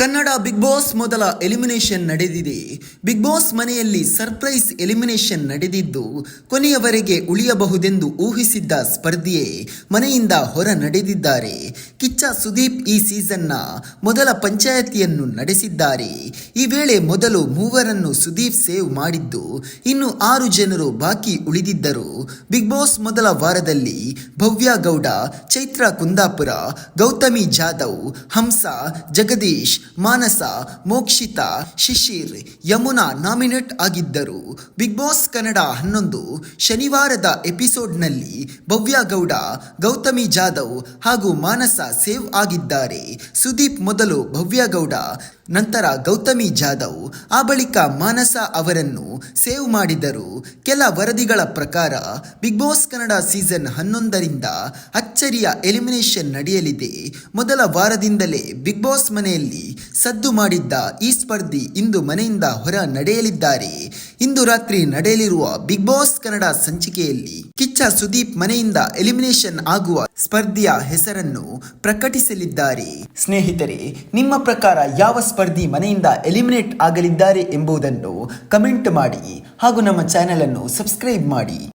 Kannada big boss ಮೊದಲ elimination ನಡೆದಿದೆ. Big boss ಮನೆಯಲ್ಲಿ ಸರ್ಪ್ರೈಸ್ ಎಲಿಮಿನೇಷನ್ ನಡೆದಿದ್ದು, ಕೊನೆಯವರೆಗೆ ಉಳಿಯಬಹುದೆಂದು ಊಹಿಸಿದ್ದ ಸ್ಪರ್ಧಿಯೇ ಮನೆಯಿಂದ ಹೊರ ನಡೆದಿದ್ದಾರೆ. ಕಿಚ್ಚ ಸುದೀಪ್ ಈ ಸೀಸನ್ನ ಮೊದಲ ಪಂಚಾಯತಿಯನ್ನು ನಡೆಸಿದ್ದಾರೆ. ಈ ವೇಳೆ ಮೊದಲು ಮೂವರನ್ನು ಸುದೀಪ್ ಸೇವ್ ಮಾಡಿದ್ದು, ಇನ್ನು ಆರು ಜನರು ಬಾಕಿ ಉಳಿದಿದ್ದರು. ಬಿಗ್ ಬಾಸ್ ಮೊದಲ ವಾರದಲ್ಲಿ ಭವ್ಯ ಗೌಡ, ಚೈತ್ರ ಕುಂದಾಪುರ, ಗೌತಮಿ ಜಾಧವ್, ಹಂಸ, ಜಗದೀಶ್ ಮಾನಸ, ಮೋಕ್ಷಿತಾ, ಶಿಶಿರ್, ಯಮುನಾ ನಾಮಿನೇಟ್ ಆಗಿದ್ದರು. ಬಿಗ್ ಬಾಸ್ ಕನ್ನಡ ಹನ್ನೊಂದು ಶನಿವಾರದ ಎಪಿಸೋಡ್ನಲ್ಲಿ ಭವ್ಯ ಗೌಡ, ಗೌತಮಿ ಜಾಧವ್ ಹಾಗೂ ಮಾನಸ ಸೇವ್ ಆಗಿದ್ದಾರೆ. ಸುದೀಪ್ ಮೊದಲು ಭವ್ಯ ಗೌಡ, ನಂತರ ಗೌತಮಿ ಜಾಧವ್, ಆ ಬಳಿಕ ಮಾನಸ ಅವರನ್ನು ಸೇವ್ ಮಾಡಿದರು. ಕೆಲ ವರದಿಗಳ ಪ್ರಕಾರ, ಬಿಗ್ ಬಾಸ್ ಕನ್ನಡ ಸೀಸನ್ ಹನ್ನೊಂದರಿಂದ ಅಚ್ಚರಿಯ ಎಲಿಮಿನೇಷನ್ ನಡೆಯಲಿದೆ. ಮೊದಲ ವಾರದಿಂದಲೇ ಬಿಗ್ ಬಾಸ್ ಮನೆಯಲ್ಲಿ ಸದ್ದು ಮಾಡಿದ್ದ ಈ ಸ್ಪರ್ಧಿ ಇಂದು ಮನೆಯಿಂದ ಹೊರ ನಡೆಯಲಿದ್ದಾರೆ. ಇಂದು ರಾತ್ರಿ ನಡೆಯಲಿರುವ ಬಿಗ್ ಬಾಸ್ ಕನ್ನಡ ಸಂಚಿಕೆಯಲ್ಲಿ ಕಿಚ್ಚ ಸುದೀಪ್ ಮನೆಯಿಂದ ಎಲಿಮಿನೇಷನ್ ಆಗುವ ಸ್ಪರ್ಧಿಯ ಹೆಸರನ್ನು ಪ್ರಕಟಿಸಲಿದ್ದಾರೆ. ಸ್ನೇಹಿತರೆ, ನಿಮ್ಮ ಪ್ರಕಾರ ಯಾವ ಸ್ಪರ್ಧಿ ಮನೆಯಿಂದ ಎಲಿಮಿನೇಟ್ ಆಗಲಿದ್ದಾರೆ ಎಂಬುದನ್ನು ಕಮೆಂಟ್ ಮಾಡಿ ಹಾಗೂ ನಮ್ಮ ಚಾನೆಲ್ ಅನ್ನು ಸಬ್ಸ್ಕ್ರೈಬ್ ಮಾಡಿ.